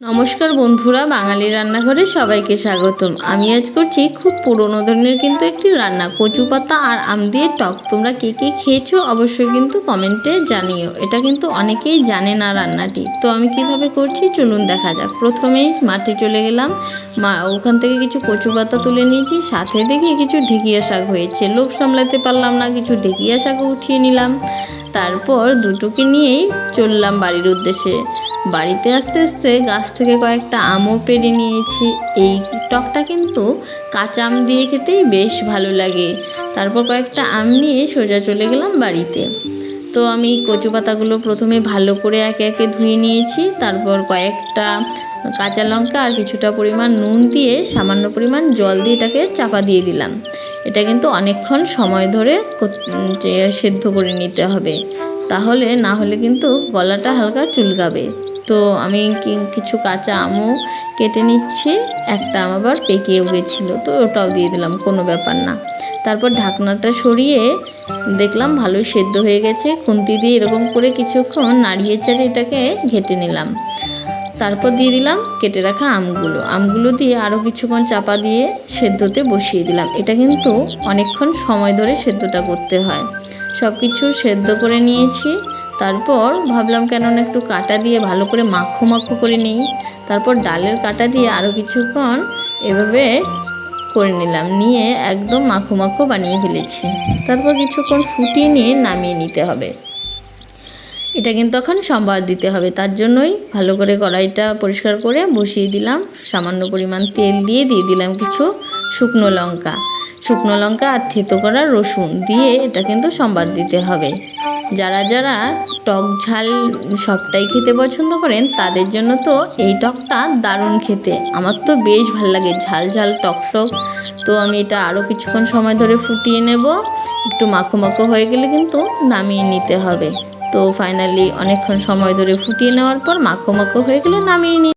নমস্কার বন্ধুরা বাঙালি রান্নাঘরে সবাইকে স্বাগতম। আমি আজ করছি খুব পুরনো ধরনের কিন্তু একটি রান্না, কচু পাতা আর আম দিয়ে টক। তোমরা কে কে খেয়েছো অবশ্যই কিন্তু কমেন্টে জানিও। এটা কিন্তু অনেকেই জানে না রান্নাটি। তো আমি কীভাবে করছি চলুন দেখা যাক। প্রথমেই মাঠে চলে গেলাম। মা, ওখান থেকে কিছু কচু পাতা তুলে নিয়েছি। সাথে দেখি কিছু ঢেকিয়া শাক হয়েছে। লোভ সামলাতে পারলাম না, কিছু ঢেকিয়া শাকও উঠিয়ে নিলাম। তারপর দুটোকে নিয়েই চললাম বাড়ির উদ্দেশ্যে। বাড়িতে আসতে আসতে গাছ থেকে কয়েকটা আমও পেড়ে নিয়েছি। এই টকটা কিন্তু কাঁচা আম দিয়ে খেতেই বেশ ভালো লাগে। তারপর কয়েকটা আম নিয়ে সোজা চলে গেলাম বাড়িতে। তো আমি কচু পাতাগুলো প্রথমে ভালো করে একে একে ধুয়ে নিয়েছি। তারপর কয়েকটা কাঁচা লঙ্কা আর কিছুটা পরিমাণ নুন দিয়ে সামান্য পরিমাণ জল দিয়ে এটাকে চাপা দিয়ে দিলাম। এটা কিন্তু অনেকক্ষণ সময় ধরে সেদ্ধ করে নিতে হবে। তাহলে না হলে কিন্তু গলাটা হালকা চুলকাবে। তো আমি কিছু কাঁচা আমও কেটে নিচ্ছি, একটা আম আবার পেকেও গেছিল, তো ওটাও দিয়ে দিলাম, কোনো ব্যাপার না। তারপর ঢাকনাটা সরিয়ে দেখলাম ভালোই সেদ্ধ হয়ে গেছে, খুন্তি দিয়ে এরকম করে কিছুক্ষণ নাড়িয়ে চাড়িয়ে এটাকে ঘেটে নিলাম। তারপর দিয়ে দিলাম কেটে রাখা আমগুলো আমগুলো দিয়ে আরও কিছুক্ষণ চাপা দিয়ে সেদ্ধতে বসিয়ে দিলাম। এটা কিন্তু অনেকক্ষণ সময় ধরে সেদ্ধটা করতে হয়। সব কিছু সেদ্ধ করে নিয়েছি। তারপর ভাবলাম কেননা একটু কাটা দিয়ে ভালো করে মাখো মাখো করে নিই। তারপর ডালের কাটা দিয়ে আরও কিছুক্ষণ এভাবে করে নিলাম। নিয়ে একদম মাখো মাখো বানিয়ে ফেলেছি। তারপর কিছুক্ষণ ফুটিয়ে নিয়ে নামিয়ে নিতে হবে। এটা কিন্তু এখন সম্বাদ দিতে হবে। তার জন্যই ভালো করে কড়াইটা পরিষ্কার করে বসিয়ে দিলাম। সামান্য পরিমাণ তেল দিয়ে দিয়ে দিলাম কিছু শুকনো লঙ্কা। শুকনো লঙ্কা আর থেতো করা রসুন দিয়ে এটা কিন্তু সম্বাদ দিতে হবে। যারা যারা টক ঝাল সবটাই খেতে পছন্দ করেন, তাদের জন্য তো এই টকটা দারুণ খেতে। আমার তো বেশ ভালো লাগে ঝাল ঝাল টক টক। তো আমি এটা আরও কিছুক্ষণ সময় ধরে ফুটিয়ে নেব। একটু মাখো মাখো হয়ে গেলে কিন্তু নামিয়ে নিতে হবে। তো ফাইনালি অনেকক্ষণ সময় ধরে ফুটিয়ে নেওয়ার পর মাখো মাখো হয়ে গেলে নামিয়ে নিই